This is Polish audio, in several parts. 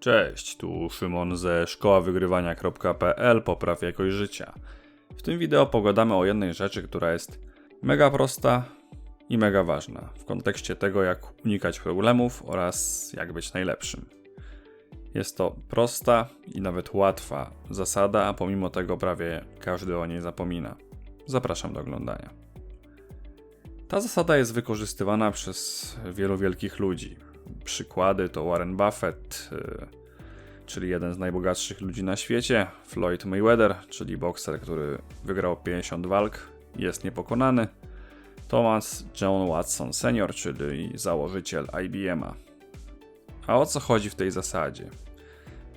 Cześć, tu Szymon ze szkoławygrywania.pl Popraw jakość życia. W tym wideo pogadamy o jednej rzeczy, która jest mega prosta i mega ważna w kontekście tego, jak unikać problemów oraz jak być najlepszym. Jest to prosta i nawet łatwa zasada, a pomimo tego prawie każdy o niej zapomina. Zapraszam do oglądania. Ta zasada jest wykorzystywana przez wielu wielkich ludzi. Przykłady to Warren Buffett, y, czyli jeden z najbogatszych ludzi na świecie, Floyd Mayweather, czyli bokser, który wygrał 50 walk jest niepokonany, Thomas John Watson Sr., czyli założyciel IBM-a. A o co chodzi w tej zasadzie?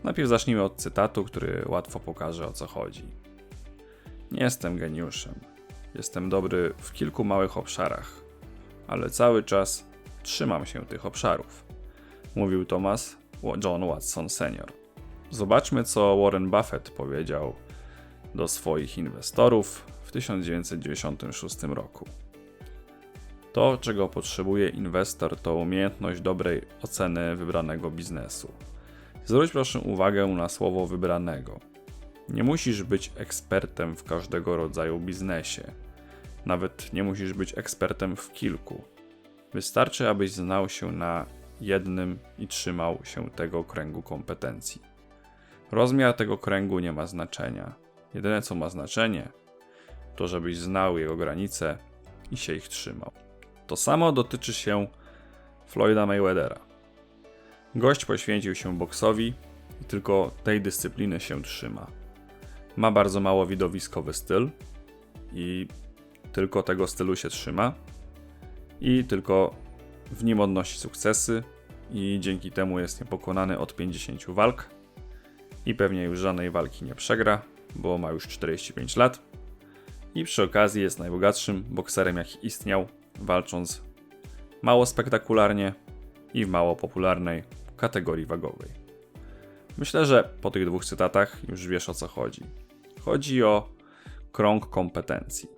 Najpierw zacznijmy od cytatu, który łatwo pokaże o co chodzi. Nie jestem geniuszem. Jestem dobry w kilku małych obszarach, ale cały czas trzymam się tych obszarów, mówił Thomas John Watson Sr. Zobaczmy, co Warren Buffett powiedział do swoich inwestorów w 1996 roku. To, czego potrzebuje inwestor, to umiejętność dobrej oceny wybranego biznesu. Zwróć proszę uwagę na słowo wybranego. Nie musisz być ekspertem w każdego rodzaju biznesie. Nawet nie musisz być ekspertem w kilku. Wystarczy, abyś znał się na jednym i trzymał się tego kręgu kompetencji. Rozmiar tego kręgu nie ma znaczenia. Jedyne co ma znaczenie, to żebyś znał jego granice i się ich trzymał. To samo dotyczy się Floyda Mayweathera. Gość poświęcił się boksowi i tylko tej dyscypliny się trzyma. Ma bardzo mało widowiskowy styl i tylko tego stylu się trzyma i tylko w nim odnosi sukcesy i dzięki temu jest niepokonany od 50 walk i pewnie już żadnej walki nie przegra, bo ma już 45 lat i przy okazji jest najbogatszym bokserem jaki istniał, walcząc mało spektakularnie i w mało popularnej kategorii wagowej. Myślę, że po tych dwóch cytatach już wiesz o co chodzi. Chodzi o krąg kompetencji.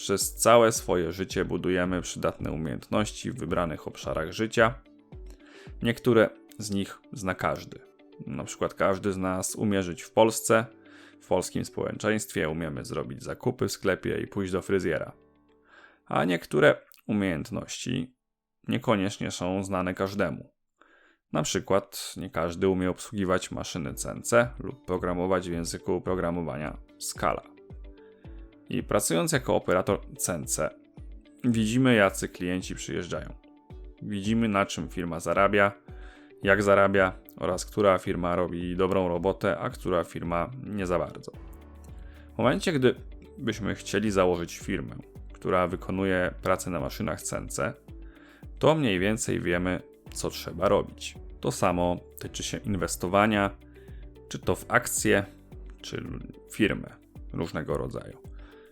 Przez całe swoje życie budujemy przydatne umiejętności w wybranych obszarach życia. Niektóre z nich zna każdy. Na przykład każdy z nas umie żyć w Polsce, w polskim społeczeństwie, umiemy zrobić zakupy w sklepie i pójść do fryzjera. A niektóre umiejętności niekoniecznie są znane każdemu. Na przykład nie każdy umie obsługiwać maszyny CNC lub programować w języku programowania Scala. I pracując jako operator CNC, widzimy jacy klienci przyjeżdżają. Widzimy na czym firma zarabia, jak zarabia oraz która firma robi dobrą robotę, a która firma nie za bardzo. W momencie, gdy byśmy chcieli założyć firmę, która wykonuje pracę na maszynach CNC, to mniej więcej wiemy, co trzeba robić. To samo tyczy się inwestowania, czy to w akcje, czy firmy różnego rodzaju.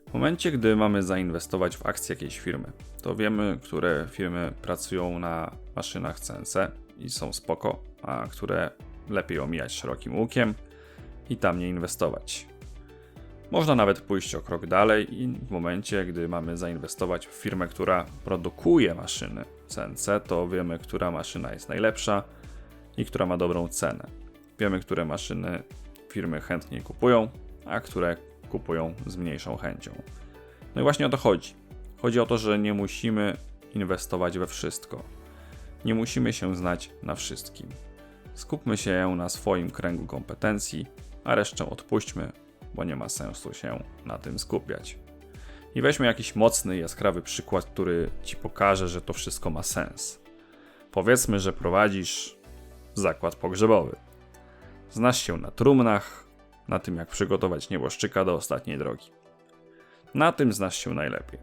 W momencie, gdy mamy zainwestować w akcje jakiejś firmy, to wiemy, które firmy pracują na maszynach CNC i są spoko, a które lepiej omijać szerokim łukiem i tam nie inwestować. Można nawet pójść o krok dalej i w momencie, gdy mamy zainwestować w firmę, która produkuje maszyny CNC, to wiemy, która maszyna jest najlepsza i która ma dobrą cenę. Wiemy, które maszyny firmy chętniej kupują, a które kupują z mniejszą chęcią. No i właśnie o to chodzi. Chodzi o to, że nie musimy inwestować we wszystko. Nie musimy się znać na wszystkim. Skupmy się na swoim kręgu kompetencji, a resztę odpuśćmy, bo nie ma sensu się na tym skupiać. I weźmy jakiś mocny, jaskrawy przykład, który ci pokaże, że to wszystko ma sens. Powiedzmy, że prowadzisz zakład pogrzebowy. Znasz się na trumnach, na tym jak przygotować nieboszczyka do ostatniej drogi. Na tym znasz się najlepiej.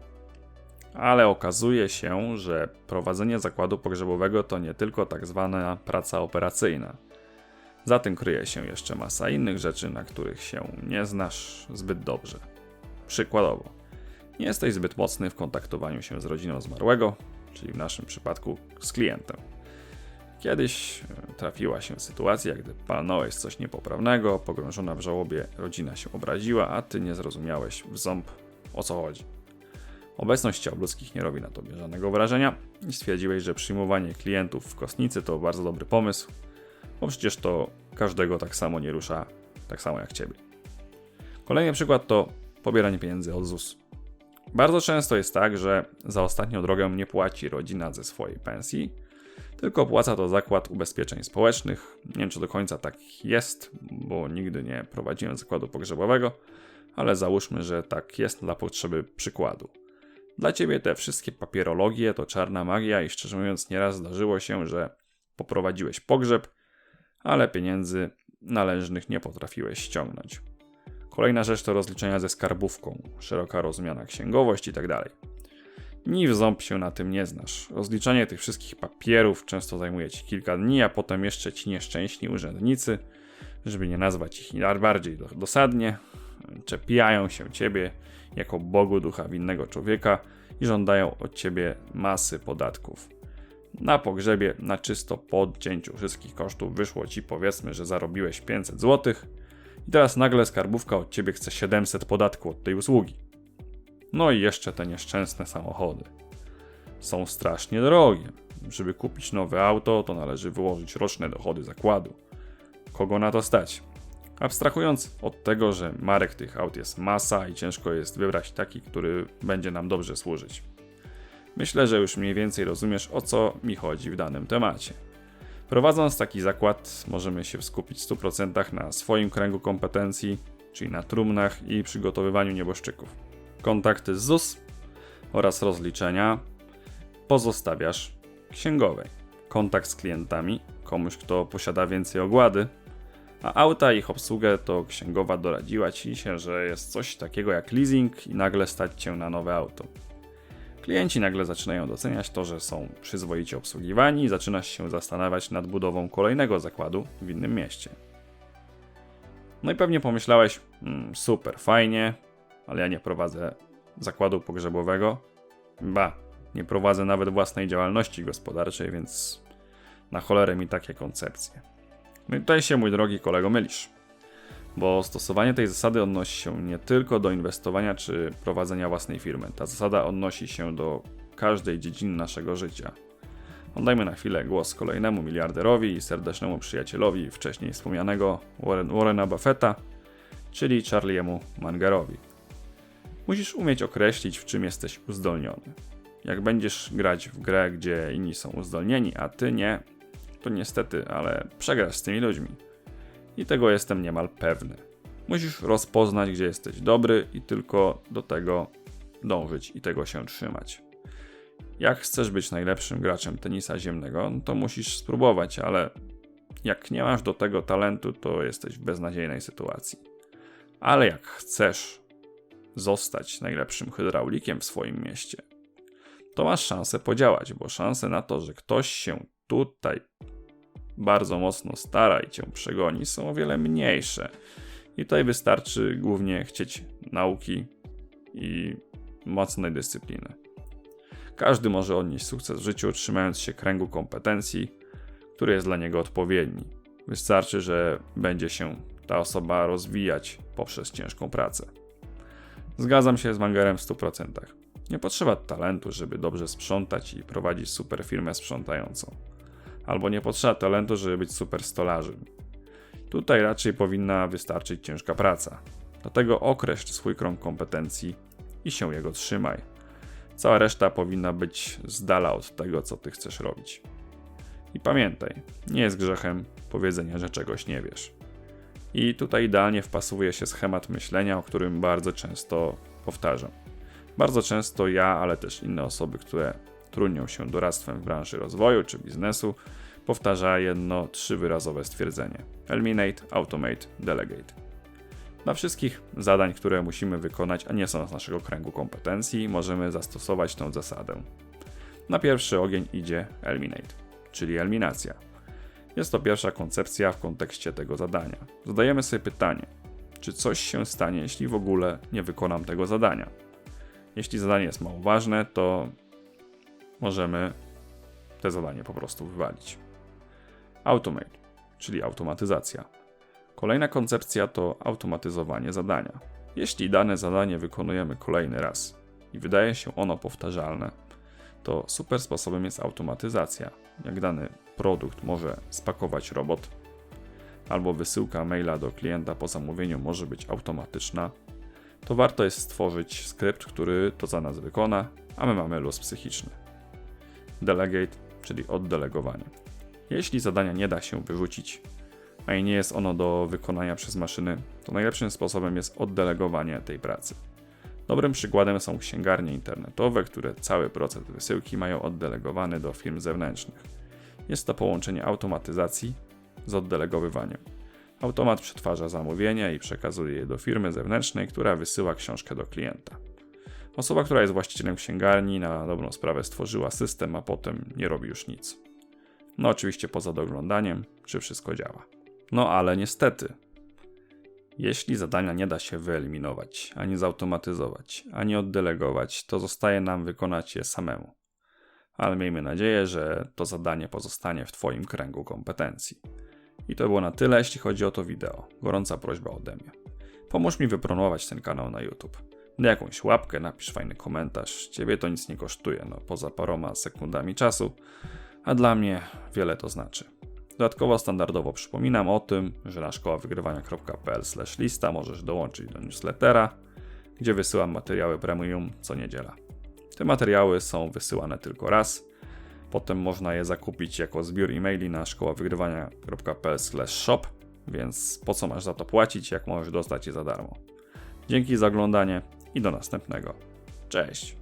Ale okazuje się, że prowadzenie zakładu pogrzebowego to nie tylko tak zwana praca operacyjna. Za tym kryje się jeszcze masa innych rzeczy, na których się nie znasz zbyt dobrze. Przykładowo, nie jesteś zbyt mocny w kontaktowaniu się z rodziną zmarłego, czyli w naszym przypadku z klientem. Kiedyś trafiła się sytuacja, gdy palnąłeś coś niepoprawnego, pogrążona w żałobie rodzina się obraziła, a ty nie zrozumiałeś w ząb o co chodzi. Obecność ciał ludzkich nie robi na tobie żadnego wrażenia i stwierdziłeś, że przyjmowanie klientów w kostnicy to bardzo dobry pomysł, bo przecież to każdego tak samo nie rusza, tak samo jak ciebie. Kolejny przykład to pobieranie pieniędzy od ZUS. Bardzo często jest tak, że za ostatnią drogę nie płaci rodzina ze swojej pensji, tylko opłaca to zakład ubezpieczeń społecznych. Nie wiem, czy do końca tak jest, bo nigdy nie prowadziłem zakładu pogrzebowego, ale załóżmy, że tak jest dla potrzeby przykładu. Dla ciebie te wszystkie papierologie to czarna magia i szczerze mówiąc nieraz zdarzyło się, że poprowadziłeś pogrzeb, ale pieniędzy należnych nie potrafiłeś ściągnąć. Kolejna rzecz to rozliczenia ze skarbówką, szeroka rozumiana księgowość itd. Ni w ząb się na tym nie znasz. Rozliczanie tych wszystkich papierów często zajmuje ci kilka dni, a potem jeszcze ci nieszczęśni urzędnicy, żeby nie nazwać ich bardziej dosadnie, czepiają się ciebie jako Bogu ducha winnego człowieka i żądają od ciebie masy podatków. Na pogrzebie, na czysto po odcięciu wszystkich kosztów wyszło ci powiedzmy, że zarobiłeś 500 zł i teraz nagle skarbówka od ciebie chce 700 podatku od tej usługi. No i jeszcze te nieszczęsne samochody. Są strasznie drogie. Żeby kupić nowe auto, to należy wyłożyć roczne dochody zakładu. Kogo na to stać? Abstrahując od tego, że marek tych aut jest masa i ciężko jest wybrać taki, który będzie nam dobrze służyć. Myślę, że już mniej więcej rozumiesz o co mi chodzi w danym temacie. Prowadząc taki zakład, możemy się skupić w 100% na swoim kręgu kompetencji, czyli na trumnach i przygotowywaniu nieboszczyków. Kontakty z ZUS oraz rozliczenia pozostawiasz księgowej. Kontakt z klientami, komuś kto posiada więcej ogłady, a auta ich obsługę to księgowa doradziła ci się, że jest coś takiego jak leasing i nagle stać cię na nowe auto. Klienci nagle zaczynają doceniać to, że są przyzwoicie obsługiwani i zaczynasz się zastanawiać nad budową kolejnego zakładu w innym mieście. No i pewnie pomyślałeś, mm, super, fajnie, ale ja nie prowadzę zakładu pogrzebowego. Ba, nie prowadzę nawet własnej działalności gospodarczej, więc na cholerę mi takie koncepcje. No i tutaj się, mój drogi kolego, mylisz. Bo stosowanie tej zasady odnosi się nie tylko do inwestowania czy prowadzenia własnej firmy. Ta zasada odnosi się do każdej dziedziny naszego życia. Oddajmy na chwilę głos kolejnemu miliarderowi i serdecznemu przyjacielowi wcześniej wspomnianego Warren, Warrena Buffetta, czyli Charliemu Mangarowi. Musisz umieć określić, w czym jesteś uzdolniony. Jak będziesz grać w grę, gdzie inni są uzdolnieni, a ty nie, to niestety, ale przegrasz z tymi ludźmi. I tego jestem niemal pewny. Musisz rozpoznać, gdzie jesteś dobry i tylko do tego dążyć i tego się trzymać. Jak chcesz być najlepszym graczem tenisa ziemnego, to musisz spróbować, ale jak nie masz do tego talentu, to jesteś w beznadziejnej sytuacji. Ale jak chcesz zostać najlepszym hydraulikiem w swoim mieście, to masz szansę podziałać, bo szanse na to, że ktoś się tutaj bardzo mocno stara i cię przegoni, są o wiele mniejsze. I tutaj wystarczy głównie chcieć nauki i mocnej dyscypliny. Każdy może odnieść sukces w życiu, trzymając się kręgu kompetencji, który jest dla niego odpowiedni. Wystarczy, że będzie się ta osoba rozwijać poprzez ciężką pracę. Zgadzam się z Mangerem w 100%. Nie potrzeba talentu, żeby dobrze sprzątać i prowadzić super firmę sprzątającą albo nie potrzeba talentu, żeby być super stolarzem. Tutaj raczej powinna wystarczyć ciężka praca. Dlatego określ swój krąg kompetencji i się jego trzymaj. Cała reszta powinna być z dala od tego, co ty chcesz robić. I pamiętaj, nie jest grzechem powiedzenie, że czegoś nie wiesz. I tutaj idealnie wpasuje się schemat myślenia, o którym bardzo często powtarzam. Bardzo często ja, ale też inne osoby, które trudnią się doradztwem w branży rozwoju czy biznesu, powtarza jedno trzywyrazowe stwierdzenie: Eliminate, Automate, Delegate. Dla wszystkich zadań, które musimy wykonać, a nie są z naszego kręgu kompetencji, możemy zastosować tę zasadę. Na pierwszy ogień idzie Eliminate, czyli eliminacja. Jest to pierwsza koncepcja w kontekście tego zadania. Zadajemy sobie pytanie, czy coś się stanie, jeśli w ogóle nie wykonam tego zadania. Jeśli zadanie jest mało ważne, to możemy te zadanie po prostu wywalić. Automate, czyli automatyzacja. Kolejna koncepcja to automatyzowanie zadania. Jeśli dane zadanie wykonujemy kolejny raz i wydaje się ono powtarzalne, to super sposobem jest automatyzacja. Jak dany produkt może spakować robot, albo wysyłka maila do klienta po zamówieniu może być automatyczna, to warto jest stworzyć skrypt, który to za nas wykona, a my mamy luz psychiczny. Delegate, czyli oddelegowanie. Jeśli zadania nie da się wyrzucić, a nie jest ono do wykonania przez maszyny, to najlepszym sposobem jest oddelegowanie tej pracy. Dobrym przykładem są księgarnie internetowe, które cały proces wysyłki mają oddelegowany do firm zewnętrznych. Jest to połączenie automatyzacji z oddelegowywaniem. Automat przetwarza zamówienie i przekazuje je do firmy zewnętrznej, która wysyła książkę do klienta. Osoba, która jest właścicielem księgarni, na dobrą sprawę stworzyła system, a potem nie robi już nic. No, oczywiście poza doglądaniem, czy wszystko działa. No, ale niestety, jeśli zadania nie da się wyeliminować, ani zautomatyzować, ani oddelegować, to zostaje nam wykonać je samemu. Ale miejmy nadzieję, że to zadanie pozostanie w Twoim kręgu kompetencji. I to było na tyle, jeśli chodzi o to wideo. Gorąca prośba ode mnie. Pomóż mi wypromować ten kanał na YouTube. Daj jakąś łapkę, napisz fajny komentarz. Ciebie to nic nie kosztuje, no poza paroma sekundami czasu, a dla mnie wiele to znaczy. Dodatkowo standardowo przypominam o tym, że na szkoławygrywania.pl lista możesz dołączyć do newslettera, gdzie wysyłam materiały premium co niedziela. Te materiały są wysyłane tylko raz, potem można je zakupić jako zbiór e-maili na szkoławygrywania.pl shop, więc po co masz za to płacić, jak możesz dostać je za darmo. Dzięki za oglądanie i do następnego. Cześć!